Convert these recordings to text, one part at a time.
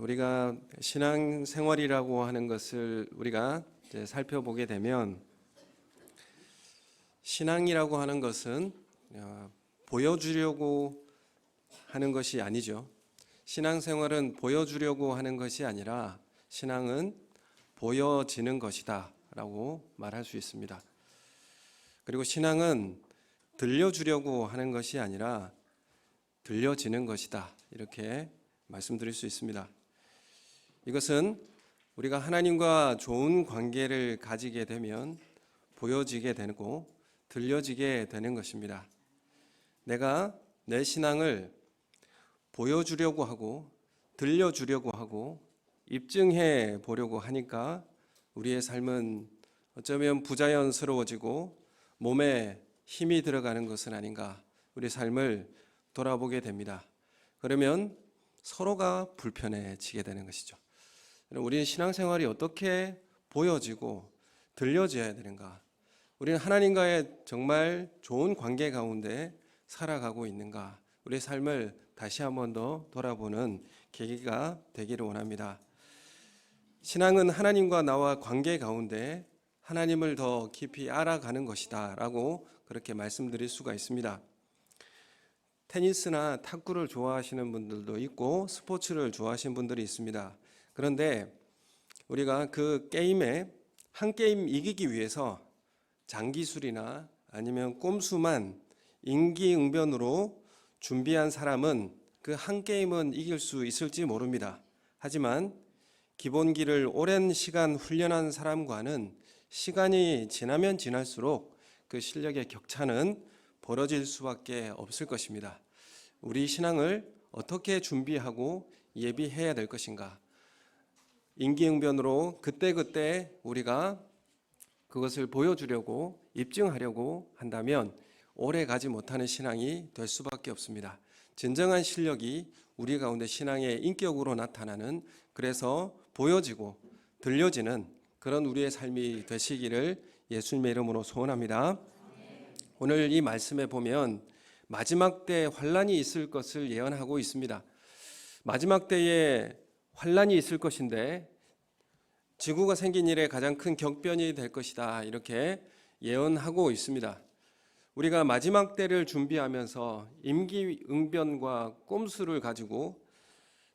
우리가 신앙 생활이라고 하는 것을 우리가 살펴보게 되면 신앙이라고 하는 것은 어, 보여주려고 하는 것이 아니죠. 신앙 생활은 보여주려고 하는 것이 아니라 신앙은 보여지는 것이다라고 말할 수 있습니다. 그리고 신앙은 들려주려고 하는 것이 아니라 들려지는 것이다. 이렇게 말씀드릴 수 있습니다. 이것은 우리가 하나님과 좋은 관계를 가지게 되면 보여지게 되고 들려지게 되는 것입니다. 내가 내 신앙을 보여주려고 하고 들려주려고 하고 입증해 보려고 하니까 우리의 삶은 어쩌면 부자연스러워지고 몸에 힘이 들어가는 것은 아닌가 우리 삶을 돌아보게 됩니다. 그러면 서로가 불편해지게 되는 것이죠. 우리는 신앙생활이 어떻게 보여지고 들려져야 되는가? 우리는 하나님과의 정말 좋은 관계 가운데 살아가고 있는가? 우리의 삶을 다시 한 번 더 돌아보는 계기가 되기를 원합니다. 신앙은 하나님과 나와 관계 가운데 하나님을 더 깊이 알아가는 것이다 라고 그렇게 말씀드릴 수가 있습니다. 테니스나 탁구를 좋아하시는 분들도 있고 스포츠를 좋아하시는 분들이 있습니다. 그런데 우리가 그 게임에 한 게임 이기기 위해서 장기술이나 아니면 꼼수만 인기응변으로 준비한 사람은 그 한 게임은 이길 수 있을지 모릅니다. 하지만 기본기를 오랜 시간 훈련한 사람과는 시간이 지나면 지날수록 그 실력의 격차는 벌어질 수밖에 없을 것입니다. 우리 신앙을 어떻게 준비하고 예비해야 될 것인가? 인기응변으로 그때그때 우리가 그것을 보여주려고 입증하려고 한다면 오래 가지 못하는 신앙이 될 수밖에 없습니다. 진정한 실력이 우리 가운데 신앙의 인격으로 나타나는 그래서 보여지고 들려지는 그런 우리의 삶이 되시기를 예수님의 이름으로 소원합니다. 오늘 이 말씀에 보면 마지막 때 환란이 있을 것을 예언하고 있습니다. 마지막 때에 환란이 있을 것인데 지구가 생긴 일에 가장 큰 격변이 될 것이다. 이렇게 예언하고 있습니다. 우리가 마지막 때를 준비하면서 임기응변과 꼼수를 가지고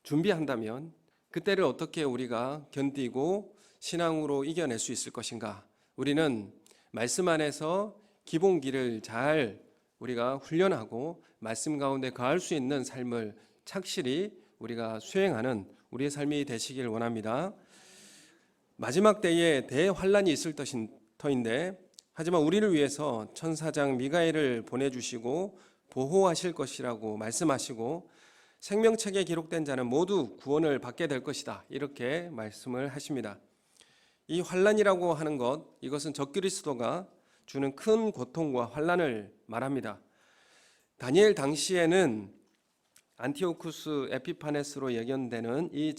준비한다면 그때를 어떻게 우리가 견디고 신앙으로 이겨낼 수 있을 것인가? 우리는 말씀 안에서 기본기를 잘 우리가 훈련하고 말씀 가운데 거할 수 있는 삶을 착실히 우리가 수행하는 우리의 삶이 되시길 원합니다. 마지막 때에 대환란이 있을 터인데 하지만 우리를 위해서 천사장 미가엘을 보내주시고 보호하실 것이라고 말씀하시고 생명책에 기록된 자는 모두 구원을 받게 될 것이다 이렇게 말씀을 하십니다. 이 환란이라고 하는 것 이것은 적그리스도가 주는 큰 고통과 환란을 말합니다. 다니엘 당시에는 안티오쿠스 에피파네스로 예견되는 이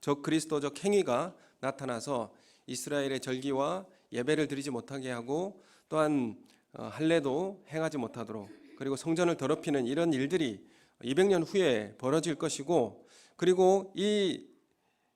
적그리스도적 행위가 나타나서 이스라엘의 절기와 예배를 드리지 못하게 하고 또한 어, 할례도 행하지 못하도록 그리고 성전을 더럽히는 이런 일들이 200년 후에 벌어질 것이고 그리고 이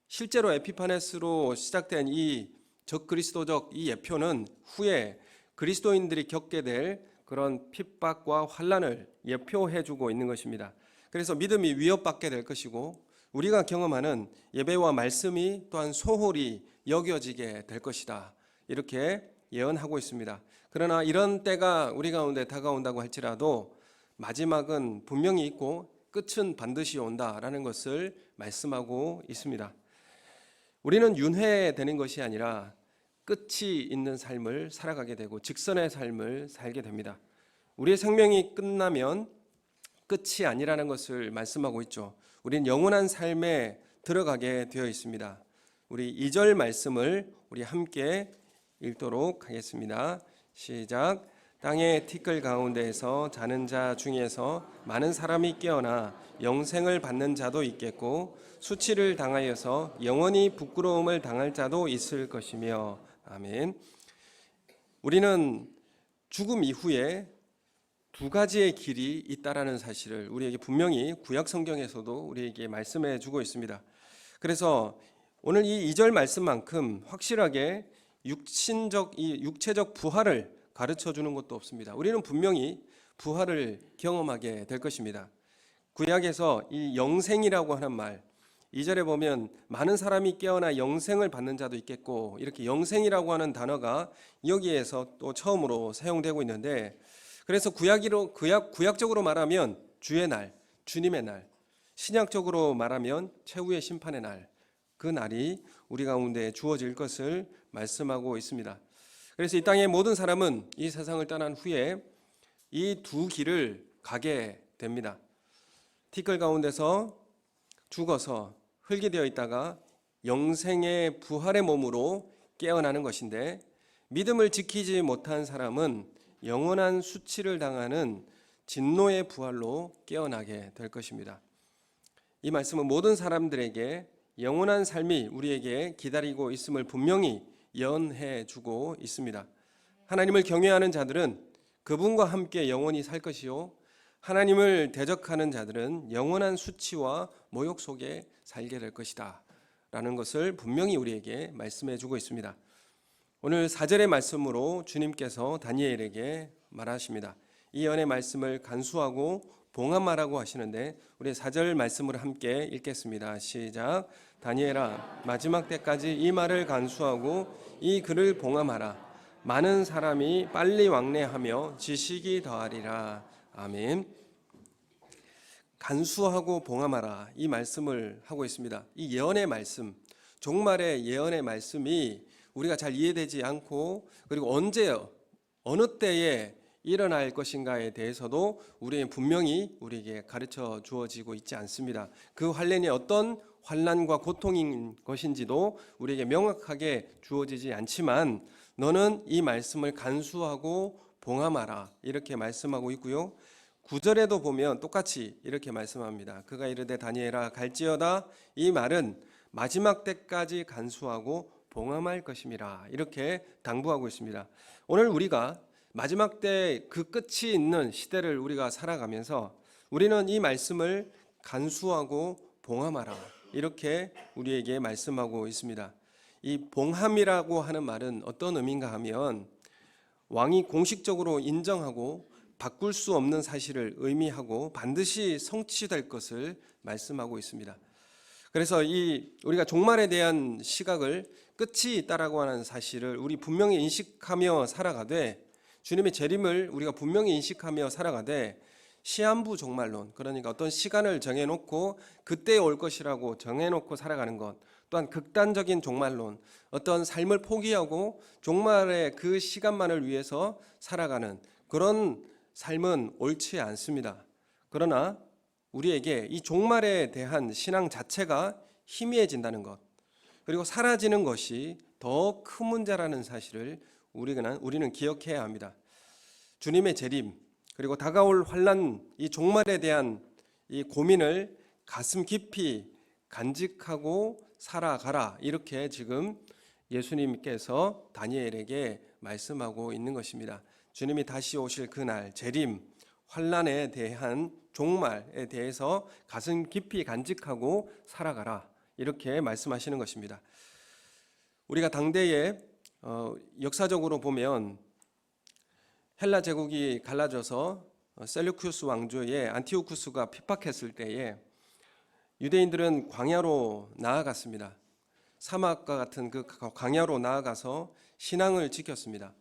실제로 에피파네스로 시작된 이 적그리스도적 이 예표는 후에 그리스도인들이 겪게 될 그런 핍박과 환란을 예표해 주고 있는 것입니다. 그래서 믿음이 위협받게 될 것이고 우리가 경험하는 예배와 말씀이 또한 소홀히 여겨지게 될 것이다. 이렇게 예언하고 있습니다. 그러나 이런 때가 우리 가운데 다가온다고 할지라도 마지막은 분명히 있고 끝은 반드시 온다라는 것을 말씀하고 있습니다. 우리는 윤회되는 것이 아니라 끝이 있는 삶을 살아가게 되고 직선의 삶을 살게 됩니다. 우리의 생명이 끝나면 끝이 아니라는 것을 말씀하고 있죠. 우리는 영원한 삶에 들어가게 되어 있습니다. 우리 2절 말씀을 우리 함께 읽도록 하겠습니다. 시작. 땅의 티끌 가운데에서 자는 자 중에서 많은 사람이 깨어나 영생을 받는 자도 있겠고 수치를 당하여서 영원히 부끄러움을 당할 자도 있을 것이며 아멘. 우리는 죽음 이후에 두 가지의 길이 있다라는 사실을 우리에게 분명히 구약 성경에서도 우리에게 말씀해 주고 있습니다. 그래서 오늘 이 2절 말씀만큼 확실하게 육신적 이 육체적 부활을 가르쳐 주는 것도 없습니다. 우리는 분명히 부활을 경험하게 될 것입니다. 구약에서 이 영생이라고 하는 말 2절에 보면 많은 사람이 깨어나 영생을 받는 자도 있겠고 이렇게 영생이라고 하는 단어가 여기에서 또 처음으로 사용되고 있는데 그래서 구약으로 구약 구약적으로 말하면 주의 날, 주님의 날, 신약적으로 말하면 최후의 심판의 날, 그 날이 우리 가운데 주어질 것을 말씀하고 있습니다. 그래서 이 땅의 모든 사람은 이 세상을 떠난 후에 이 두 길을 가게 됩니다. 티끌 가운데서 죽어서 흙이 되어 있다가 영생의 부활의 몸으로 깨어나는 것인데 믿음을 지키지 못한 사람은 영원한 수치를 당하는 진노의 부활로 깨어나게 될 것입니다. 이 말씀은 모든 사람들에게 영원한 삶이 우리에게 기다리고 있음을 분명히 예언해 주고 있습니다. 하나님을 경외하는 자들은 그분과 함께 영원히 살 것이요 하나님을 대적하는 자들은 영원한 수치와 모욕 속에 살게 될 것이다. 라는 것을 분명히 우리에게 말씀해 주고 있습니다. 오늘 4절의 말씀으로 주님께서 다니엘에게 말하십니다. 이 연의 말씀을 간수하고 봉함하라고 하시는데 우리 4절 말씀을 함께 읽겠습니다. 시작. 다니엘아 마지막 때까지 이 말을 간수하고 이 글을 봉함하라. 많은 사람이 빨리 왕래하며 지식이 더하리라. 아멘. 간수하고 봉함하라 이 말씀을 하고 있습니다. 이 예언의 말씀, 종말의 예언의 말씀이 우리가 잘 이해되지 않고 그리고 언제 어느 때에 일어날 것인가에 대해서도 우리는 분명히 우리에게 가르쳐 주어지고 있지 않습니다. 그 환란이 어떤 환란과 고통인 것인지도 우리에게 명확하게 주어지지 않지만 너는 이 말씀을 간수하고 봉함하라 이렇게 말씀하고 있고요. 구절에도 보면 똑같이 이렇게 말씀합니다. 그가 이르되 다니엘아 갈지어다 이 말은 마지막 때까지 간수하고 봉함할 것임이라 이렇게 당부하고 있습니다. 오늘 우리가 마지막 때 그 끝이 있는 시대를 우리가 살아가면서 우리는 이 말씀을 간수하고 봉함하라 이렇게 우리에게 말씀하고 있습니다. 이 봉함이라고 하는 말은 어떤 의미인가 하면 왕이 공식적으로 인정하고 바꿀 수 없는 사실을 의미하고 반드시 성취될 것을 말씀하고 있습니다. 그래서 이 우리가 종말에 대한 시각을 끝이 있다라고 하는 사실을 우리 분명히 인식하며 살아가되 주님의 재림을 우리가 분명히 인식하며 살아가되 시한부 종말론 그러니까 어떤 시간을 정해놓고 그때 올 것이라고 정해놓고 살아가는 것 또한 극단적인 종말론 어떤 삶을 포기하고 종말의 그 시간만을 위해서 살아가는 그런 삶은 옳지 않습니다. 그러나 우리에게 이 종말에 대한 신앙 자체가 희미해진다는 것, 그리고 사라지는 것이 더 큰 문제라는 사실을 우리는 우리는 기억해야 합니다. 주님의 재림 그리고 다가올 환란 이 종말에 대한 이 고민을 가슴 깊이 간직하고 살아가라 이렇게 지금 예수님께서 다니엘에게 말씀하고 있는 것입니다. 주님이 다시 오실 그날 재림 환란에 대한 종말에 대해서 가슴 깊이 간직하고 살아가라 이렇게 말씀하시는 것입니다. 우리가 당대에 어, 역사적으로 보면 헬라 제국이 갈라져서 셀루쿠스 왕조의 안티오쿠스가 핍박했을 때에 유대인들은 광야로 나아갔습니다. 사막과 같은 그 광야로 나아가서 신앙을 지켰습니다.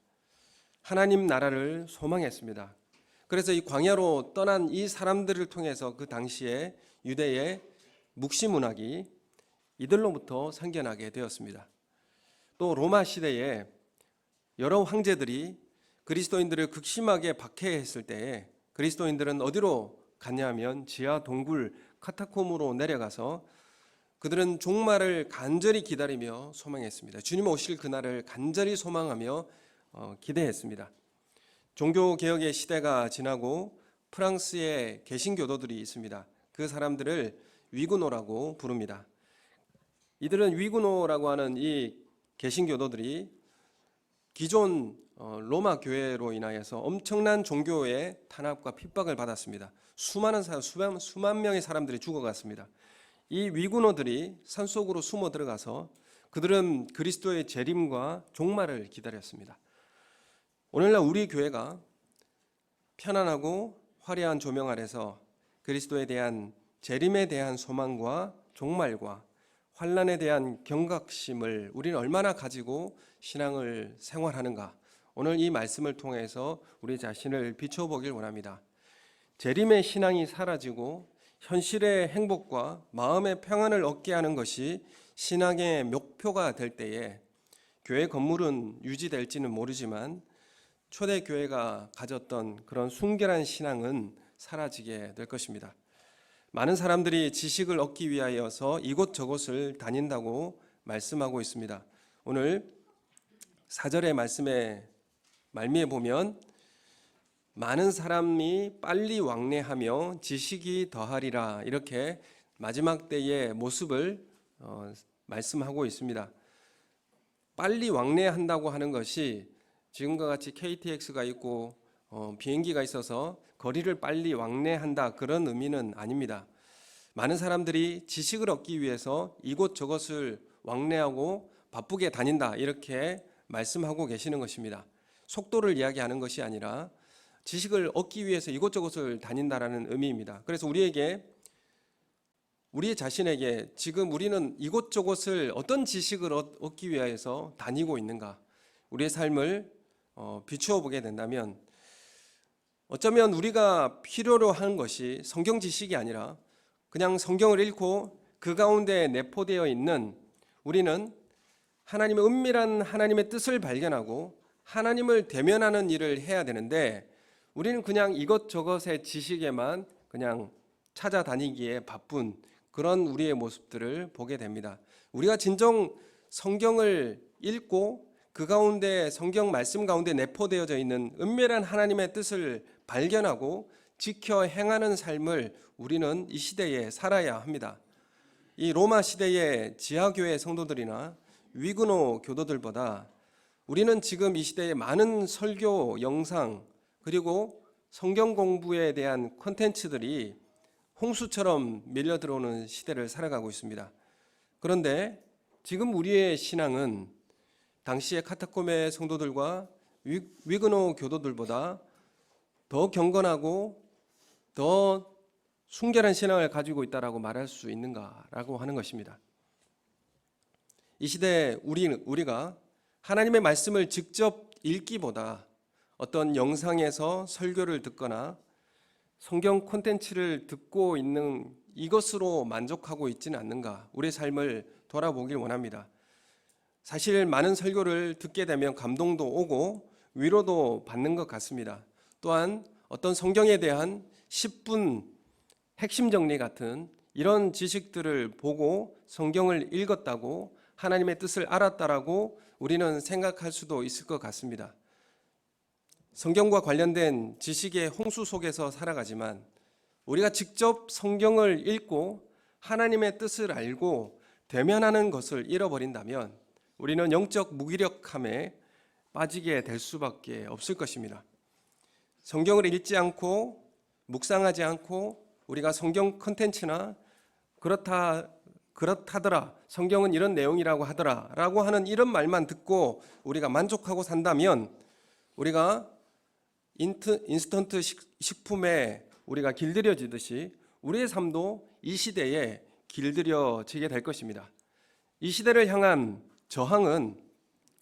하나님 나라를 소망했습니다. 그래서 이 광야로 떠난 이 사람들을 통해서 그 당시에 유대의 묵시 문학이 이들로부터 생겨나게 되었습니다. 또 로마 시대에 여러 황제들이 그리스도인들을 극심하게 박해했을 때에 그리스도인들은 어디로 갔냐면 지하 동굴 카타콤으로 내려가서 그들은 종말을 간절히 기다리며 소망했습니다. 주님 오실 그날을 간절히 소망하며 어, 기대했습니다. 종교 개혁의 시대가 지나고 프랑스에 개신교도들이 있습니다. 그 사람들을 위구노라고 부릅니다. 이들은 위구노라고 하는 이 개신교도들이 기존 어, 로마 교회로 인하여서 엄청난 종교의 탄압과 핍박을 받았습니다. 수많은 사람, 수만, 수만 명의 사람들이 죽어갔습니다. 이 위군어들이 산속으로 숨어 들어가서 그들은 그리스도의 재림과 종말을 기다렸습니다. 오늘날 우리 교회가 편안하고 화려한 조명 아래서 그리스도에 대한 재림에 대한 소망과 종말과 환란에 대한 경각심을 우리는 얼마나 가지고 신앙을 생활하는가 오늘 이 말씀을 통해서 우리 자신을 비춰 보길 원합니다. 재림의 신앙이 사라지고 현실의 행복과 마음의 평안을 얻게 하는 것이 신앙의 목표가 될 때에 교회 건물은 유지될지는 모르지만 초대 교회가 가졌던 그런 순결한 신앙은 사라지게 될 것입니다. 많은 사람들이 지식을 얻기 위하여서 이곳저곳을 다닌다고 말씀하고 있습니다. 오늘 사절의 말씀에 말미에 보면 많은 사람이 빨리 왕래하며 지식이 더하리라 이렇게 마지막 때의 모습을 어, 말씀하고 있습니다. 빨리 왕래한다고 하는 것이 지금과 같이 KTX가 있고 어, 비행기가 있어서 거리를 빨리 왕래한다 그런 의미는 아닙니다. 많은 사람들이 지식을 얻기 위해서 이곳 저곳을 왕래하고 바쁘게 다닌다 이렇게 말씀하고 계시는 것입니다. 속도를 이야기하는 것이 아니라 지식을 얻기 위해서 이곳저곳을 다닌다라는 의미입니다. 그래서 우리에게 우리 자신에게 지금 우리는 이곳저곳을 어떤 지식을 얻- 얻기 위해서 다니고 있는가? 우리의 삶을 어, 비추어 보게 된다면 어쩌면 우리가 필요로 하는 것이 성경 지식이 아니라 그냥 성경을 읽고 그 가운데 내포되어 있는 우리는 하나님의 은밀한 하나님의 뜻을 발견하고 하나님을 대면하는 일을 해야 되는데 우리는 그냥 이것저것의 지식에만 그냥 찾아다니기에 바쁜 그런 우리의 모습들을 보게 됩니다. 우리가 진정 성경을 읽고 그 가운데 성경 말씀 가운데 내포되어져 있는 은밀한 하나님의 뜻을 발견하고 지켜 행하는 삶을 우리는 이 시대에 살아야 합니다. 이 로마 시대의 지하교회 성도들이나 위근호 교도들보다 우리는 지금 이 시대에 많은 설교 영상 그리고 성경 공부에 대한 콘텐츠들이 홍수처럼 밀려 들어오는 시대를 살아가고 있습니다. 그런데 지금 우리의 신앙은 당시의 카타콤의 성도들과 위- 위그노 교도들보다 더 경건하고 더 순결한 신앙을 가지고 있다라고 말할 수 있는가라고 하는 것입니다. 이 시대에 우리 우리가 하나님의 말씀을 직접 읽기보다 어떤 영상에서 설교를 듣거나 성경 콘텐츠를 듣고 있는 이것으로 만족하고 있지는 않는가? 우리의 삶을 돌아보길 원합니다. 사실 많은 설교를 듣게 되면 감동도 오고 위로도 받는 것 같습니다. 또한 어떤 성경에 대한 10분 핵심 정리 같은 이런 지식들을 보고 성경을 읽었다고 하나님의 뜻을 알았다라고 우리는 생각할 수도 있을 것 같습니다. 성경과 관련된 지식의 홍수 속에서 살아가지만 우리가 직접 성경을 읽고 하나님의 뜻을 알고 대면하는 것을 잃어버린다면 우리는 영적 무기력함에 빠지게 될 수밖에 없을 것입니다. 성경을 읽지 않고 묵상하지 않고 우리가 성경 컨텐츠나 그렇다 그렇다더라 성경은 이런 내용이라고 하더라라고 하는 이런 말만 듣고 우리가 만족하고 산다면 우리가 인트, 인스턴트 식, 식품에 우리가 길들여지듯이 우리의 삶도 이 시대에 길들여지게 될 것입니다. 이 시대를 향한 저항은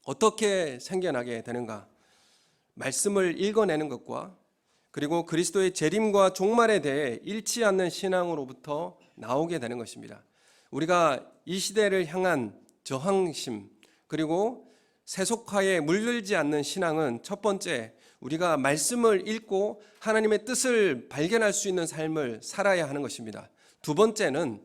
어떻게 생겨나게 되는가? 말씀을 읽어내는 것과 그리고 그리스도의 재림과 종말에 대해 잃지 않는 신앙으로부터 나오게 되는 것입니다. 우리가 이 시대를 향한 저항심 그리고 세속화에 물들지 않는 신앙은 첫 번째 우리가 말씀을 읽고 하나님의 뜻을 발견할 수 있는 삶을 살아야 하는 것입니다. 두 번째는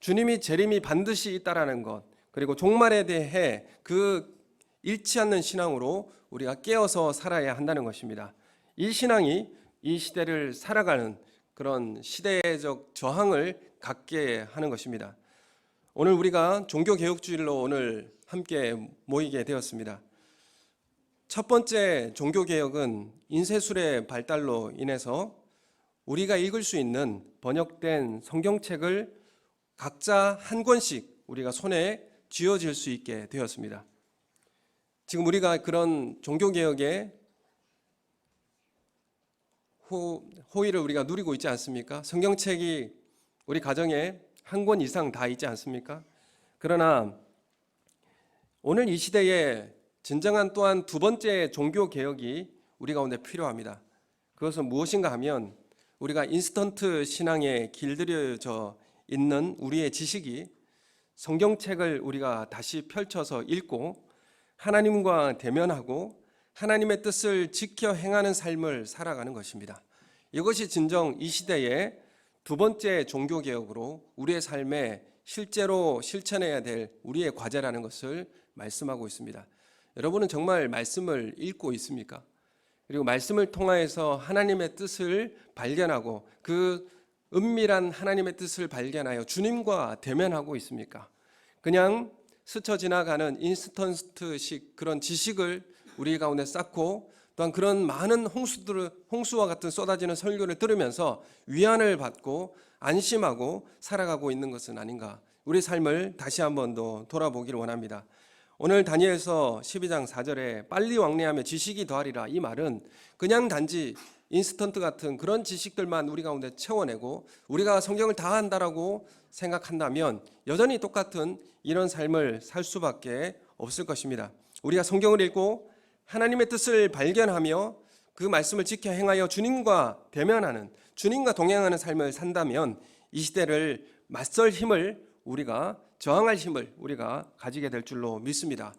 주님이 재림이 반드시 있다라는 것 그리고 종말에 대해 그 잃지 않는 신앙으로 우리가 깨어서 살아야 한다는 것입니다. 이 신앙이 이 시대를 살아가는 그런 시대적 저항을 갖게 하는 것입니다. 오늘 우리가 종교 개혁주일로 오늘 함께 모이게 되었습니다. 첫 번째 종교 개혁은 인쇄술의 발달로 인해서 우리가 읽을 수 있는 번역된 성경책을 각자 한 권씩 우리가 손에 쥐어질 수 있게 되었습니다. 지금 우리가 그런 종교 개혁의 호, 호의를 우리가 누리고 있지 않습니까? 성경책이 우리 가정에 한 권 이상 다 있지 않습니까? 그러나 오늘 이 시대에 진정한 또한 두 번째 종교 개혁이 우리 가운데 필요합니다. 그것은 무엇인가 하면 우리가 인스턴트 신앙에 길들여져 있는 우리의 지식이 성경책을 우리가 다시 펼쳐서 읽고 하나님과 대면하고 하나님의 뜻을 지켜 행하는 삶을 살아가는 것입니다. 이것이 진정 이 시대의 두 번째 종교 개혁으로 우리의 삶에 실제로 실천해야 될 우리의 과제라는 것을 말씀하고 있습니다. 여러분은 정말 말씀을 읽고 있습니까? 그리고 말씀을 통하여서 하나님의 뜻을 발견하고 그 은밀한 하나님의 뜻을 발견하여 주님과 대면하고 있습니까? 그냥 스쳐 지나가는 인스턴트식 그런 지식을 우리 가운데 쌓고 또한 그런 많은 홍수들 홍수와 같은 쏟아지는 설교를 들으면서 위안을 받고 안심하고 살아가고 있는 것은 아닌가? 우리 삶을 다시 한 번 더 돌아보기를 원합니다. 오늘 다니엘서 12장 4절에 빨리 왕래하며 지식이 더하리라 이 말은 그냥 단지 인스턴트 같은 그런 지식들만 우리 가운데 채워내고 우리가 성경을 다 한다라고 생각한다면 여전히 똑같은 이런 삶을 살 수밖에 없을 것입니다. 우리가 성경을 읽고 하나님의 뜻을 발견하며 그 말씀을 지켜 행하여 주님과 대면하는 주님과 동행하는 삶을 산다면 이 시대를 맞설 힘을 우리가 저항할 힘을 우리가 가지게 될 줄로 믿습니다.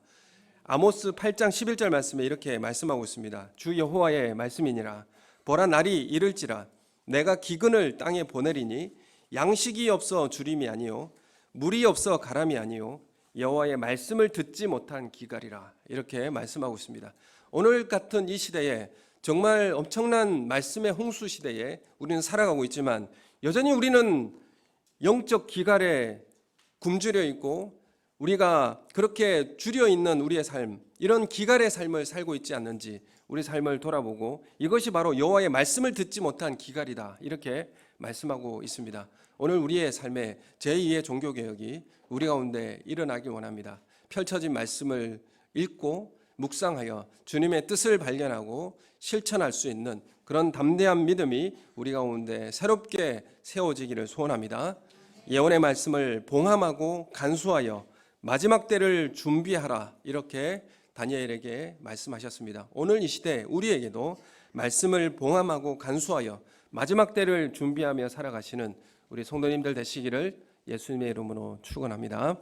아모스 8장 11절 말씀에 이렇게 말씀하고 있습니다. 주 여호와의 말씀이니라 보라 날이 이를지라 내가 기근을 땅에 보내리니 양식이 없어 주림이 아니요 물이 없어 가람이 아니요 여호와의 말씀을 듣지 못한 기갈이라 이렇게 말씀하고 있습니다. 오늘 같은 이 시대에 정말 엄청난 말씀의 홍수 시대에 우리는 살아가고 있지만 여전히 우리는 영적 기갈에 굶주려 있고 우리가 그렇게 줄여 있는 우리의 삶 이런 기갈의 삶을 살고 있지 않는지 우리 삶을 돌아보고 이것이 바로 여호와의 말씀을 듣지 못한 기갈이다 이렇게 말씀하고 있습니다. 오늘 우리의 삶에 제2의 종교 개혁이 우리 가운데 일어나기 원합니다. 펼쳐진 말씀을 읽고 묵상하여 주님의 뜻을 발견하고 실천할 수 있는 그런 담대한 믿음이 우리 가운데 새롭게 세워지기를 소원합니다. 예언의 말씀을 봉함하고 간수하여 마지막 때를 준비하라 이렇게 다니엘에게 말씀하셨습니다. 오늘 이 시대 우리에게도 말씀을 봉함하고 간수하여 마지막 때를 준비하며 살아가시는 우리 성도님들 되시기를 예수님의 이름으로 축원합니다.